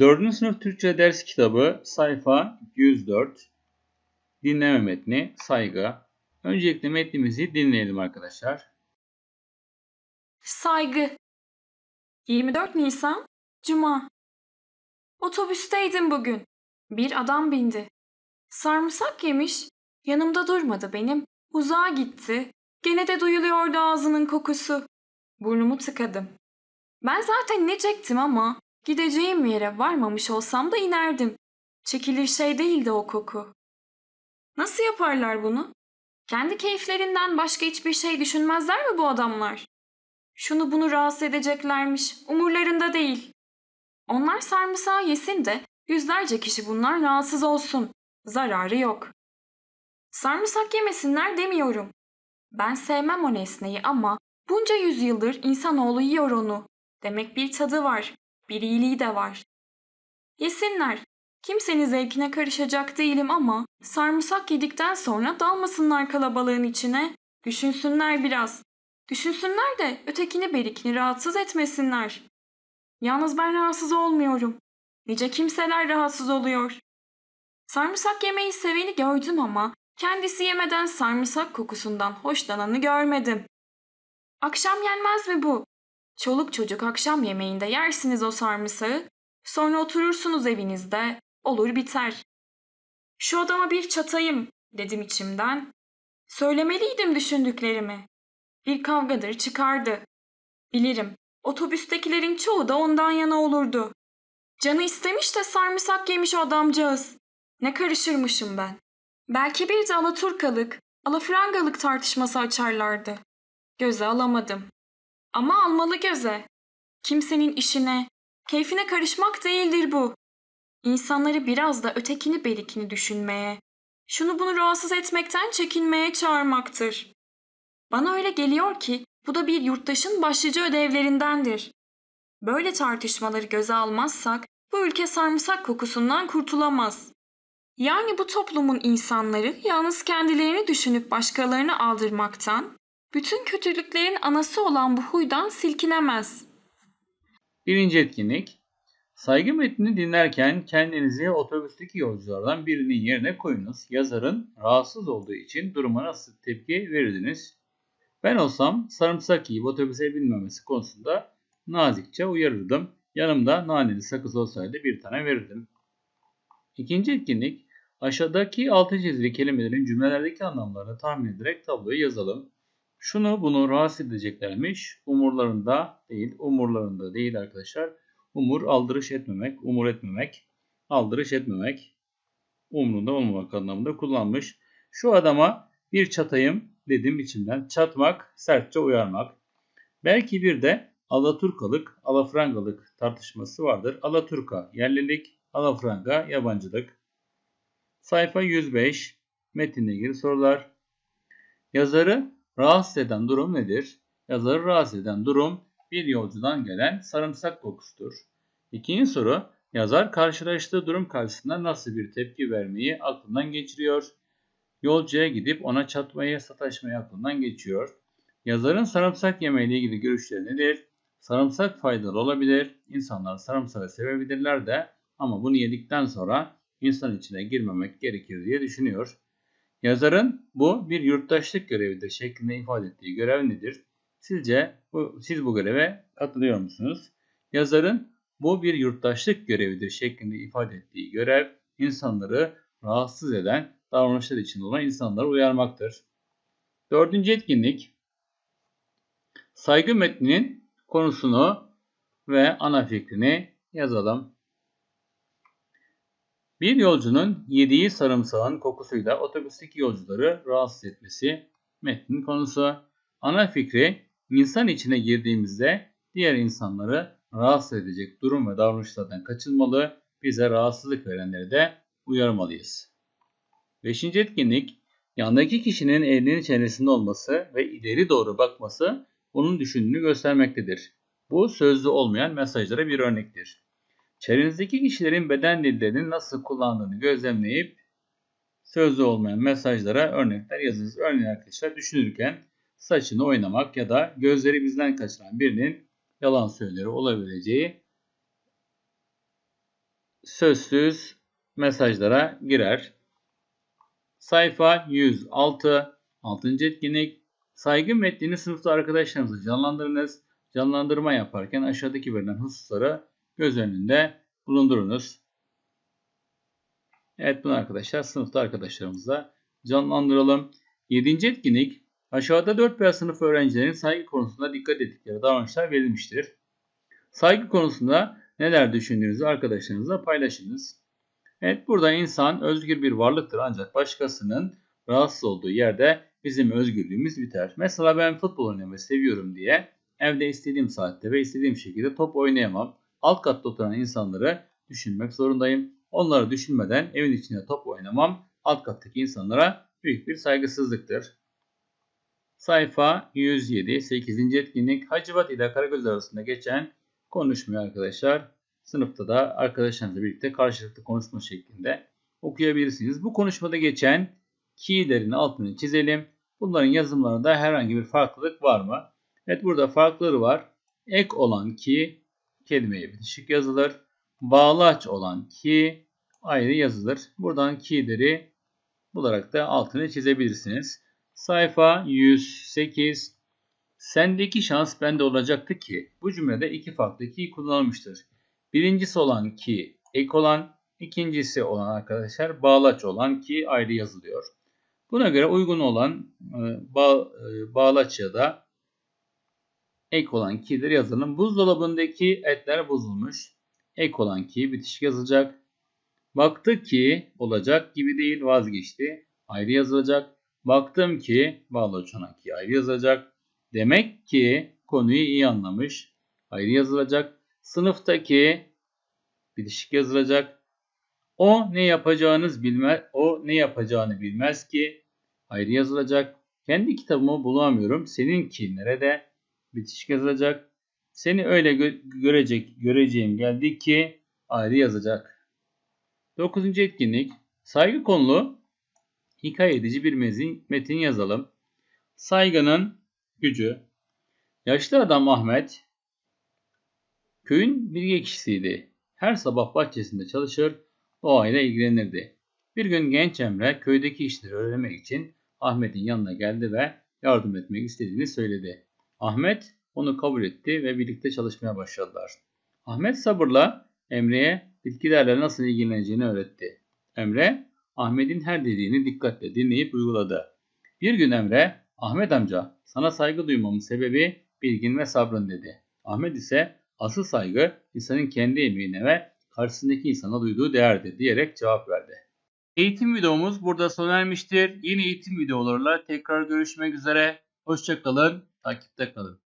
4. sınıf Türkçe ders kitabı sayfa 104 dinleme metni saygı. Öncelikle metnimizi dinleyelim arkadaşlar. Saygı 24 Nisan Cuma Otobüsteydim bugün. Bir adam bindi. Sarımsak yemiş. Yanımda durmadı benim. Uzağa gitti. Gene de duyuluyordu ağzının kokusu. Burnumu tıkadım. Ben zaten inecektim ama gideceğim yere varmamış olsam da inerdim. Çekilir şey değildi o koku. Nasıl yaparlar bunu? Kendi keyiflerinden başka hiçbir şey düşünmezler mi bu adamlar? Şunu bunu rahatsız edeceklermiş. Umurlarında değil. Onlar sarımsağı yesin de yüzlerce kişi bunlar rahatsız olsun. Zararı yok. Sarımsak yemesinler demiyorum. Ben sevmem o nesneyi ama bunca yüzyıldır insanoğlu yiyor onu. Demek bir tadı var, bir iyiliği de var. Yesinler. Kimsenin zevkine karışacak değilim ama sarımsak yedikten sonra dalmasınlar kalabalığın içine. Düşünsünler biraz. Düşünsünler de ötekini berikini rahatsız etmesinler. Yalnız ben rahatsız olmuyorum. Nice kimseler rahatsız oluyor. Sarımsak yemeyi seveni gördüm ama kendisi yemeden sarımsak kokusundan hoşlananı görmedim. Akşam yenmez mi bu? Çoluk çocuk akşam yemeğinde yersiniz o sarımsağı. Sonra oturursunuz evinizde. Olur biter. Şu adama bir çatayım dedim içimden. Söylemeliydim düşündüklerimi. Bir kavgadır çıkardı. Bilirim. Otobüstekilerin çoğu da ondan yana olurdu. Canı istemiş de sarımsak yemiş adamcağız. Ne karışırmışım ben. Belki bir de Alaturkalık, Alafrangalık tartışması açarlardı. Göze alamadım. Ama almalı göze. Kimsenin işine, keyfine karışmak değildir bu. İnsanları biraz da ötekini berikini düşünmeye, şunu bunu rahatsız etmekten çekinmeye çağırmaktır. Bana öyle geliyor ki bu da bir yurttaşın başlıca ödevlerindendir. Böyle tartışmaları göze almazsak bu ülke sarımsak kokusundan kurtulamaz. Yani bu toplumun insanları yalnız kendilerini düşünüp başkalarını aldırmaktan, bütün kötülüklerin anası olan bu huydan silkinemez. Birinci etkinlik. Saygı metnini dinlerken kendinizi otobüsteki yolculardan birinin yerine koyunuz. Yazarın rahatsız olduğu için duruma nasıl tepki verirdiniz? Ben olsam sarımsak yiyip otobüse binmemesi konusunda nazikçe uyarırdım. Yanımda naneli sakız olsaydı bir tane verirdim. İkinci etkinlik. Aşağıdaki altı çizili kelimelerin cümlelerdeki anlamlarını tahmin ederek tabloyu yazalım. Şunu bunu rahatsız edeceklermiş. Umurlarında değil, umurlarında değil arkadaşlar. Umur aldırış etmemek, umur etmemek, aldırış etmemek, umrunda olmamak anlamında kullanmış. Şu adama bir çatayım dedim içimden. Çatmak, sertçe uyarmak. Belki bir de Alaturkalık, Alafrangalık tartışması vardır. Alaturka yerlilik, Alafranga yabancılık. Sayfa 105 metinle ilgili sorular. Yazarı rahatsız eden durum nedir? Yazarı rahatsız eden durum bir yolcudan gelen sarımsak kokusudur. İkinci soru, yazar karşılaştığı durum karşısında nasıl bir tepki vermeyi aklından geçiriyor? Yolcuya gidip ona çatmayı, sataşmayı aklından geçiyor. Yazarın sarımsak yemeğiyle ilgili görüşleri nedir? Sarımsak faydalı olabilir. İnsanlar sarımsağı sevebilirler de ama bunu yedikten sonra insan içine girmemek gerekir diye düşünüyor. Yazarın bu bir yurttaşlık görevidir şeklinde ifade ettiği görev nedir? Sizce bu, siz bu göreve katılıyor musunuz? Yazarın bu bir yurttaşlık görevidir şeklinde ifade ettiği görev insanları rahatsız eden davranışlar içinde olan insanları uyarmaktır. Dördüncü etkinlik saygı metninin konusunu ve ana fikrini yazalım. Bir yolcunun yediği sarımsağın kokusuyla otobüsteki yolcuları rahatsız etmesi metnin konusu. Ana fikri insan içine girdiğimizde diğer insanları rahatsız edecek durum ve davranışlardan kaçınmalı, bize rahatsızlık verenleri de uyarmalıyız. Beşinci etkinlik, yandaki kişinin elinin çenesinde olması ve ileri doğru bakması onun düşündüğünü göstermektedir. Bu sözlü olmayan mesajlara bir örnektir. Çevrenizdeki kişilerin beden dillerini nasıl kullandığını gözlemleyip sözlü olmayan mesajlara örnekler yazınız. Örneğin arkadaşlar düşünürken saçını oynamak ya da gözleri bizden kaçıran birinin yalan söyleri olabileceği sözsüz mesajlara girer. Sayfa 106. 6. etkinlik. Saygı metnini sınıfta arkadaşlarınızla canlandırınız. Canlandırma yaparken aşağıdaki verilen hususları göz önünde bulundurunuz. Evet bunu arkadaşlar sınıfta arkadaşlarımızla canlandıralım. 7. etkinlik. Aşağıda 4 veya sınıf öğrencilerin saygı konusunda dikkat ettikleri davranışlar verilmiştir. Saygı konusunda neler düşündüğünüzü arkadaşlarınızla paylaşınız. Evet burada insan özgür bir varlıktır ancak başkasının rahatsız olduğu yerde bizim özgürlüğümüz biter. Mesela ben futbol oynamayı seviyorum diye evde istediğim saatte ve istediğim şekilde top oynayamam. Alt katta oturan insanları düşünmek zorundayım. Onları düşünmeden evin içinde top oynamam alt kattaki insanlara büyük bir saygısızlıktır. Sayfa 107 8. etkinlik Hacivat ile Karagöz arasında geçen konuşmuyor arkadaşlar. Sınıfta da arkadaşlarınızla birlikte karşılıklı konuşma şeklinde okuyabilirsiniz. Bu konuşmada geçen key'lerin altını çizelim. Bunların yazımlarında herhangi bir farklılık var mı? Evet burada farkları var. Ek olan ki kelimeye bitişik yazılır. Bağlaç olan ki ayrı yazılır. Buradan key'leri bularak da altını çizebilirsiniz. Sayfa 108 Sendeki şans bende olacaktı ki bu cümlede iki farklı ki kullanılmıştır. Birincisi olan ki ek olan, ikincisi olan arkadaşlar bağlaç olan ki ayrı yazılıyor. Buna göre uygun olan e, e, bağlaç ya da ek olan ki'dir yazalım. Buzdolabındaki etler bozulmuş. Ek olan ki bitişik yazılacak. Baktı ki olacak gibi değil vazgeçti. Ayrı yazılacak. Baktım ki bağlaç olan ki ayrı yazılacak. Demek ki konuyu iyi anlamış. Ayrı yazılacak. Sınıftaki bitişik yazılacak. O ne yapacağınız bilmez. O ne yapacağını bilmez ki ayrı yazılacak. Kendi kitabımı bulamıyorum. Seninki nerede? Bitişik yazılacak. Seni öyle gö- görecek göreceğim geldi ki ayrı yazacak. 9. etkinlik. Saygı konulu hikaye edici bir metin yazalım. Saygının gücü. Yaşlı adam Ahmet köyün bilge kişisiydi. Her sabah bahçesinde çalışır, doğayla ilgilenirdi. Bir gün genç Emre köydeki işleri öğrenmek için Ahmet'in yanına geldi ve yardım etmek istediğini söyledi. Ahmet onu kabul etti ve birlikte çalışmaya başladılar. Ahmet sabırla Emre'ye bitkilerle nasıl ilgileneceğini öğretti. Emre, Ahmet'in her dediğini dikkatle dinleyip uyguladı. Bir gün Emre, Ahmet amca sana saygı duymamın sebebi bilgin ve sabrın dedi. Ahmet ise asıl saygı insanın kendi emeğine ve karşısındaki insana duyduğu değerdir diyerek cevap verdi. Eğitim videomuz burada sona ermiştir. Yeni eğitim videolarıyla tekrar görüşmek üzere. Hoşçakalın, takipte kalın.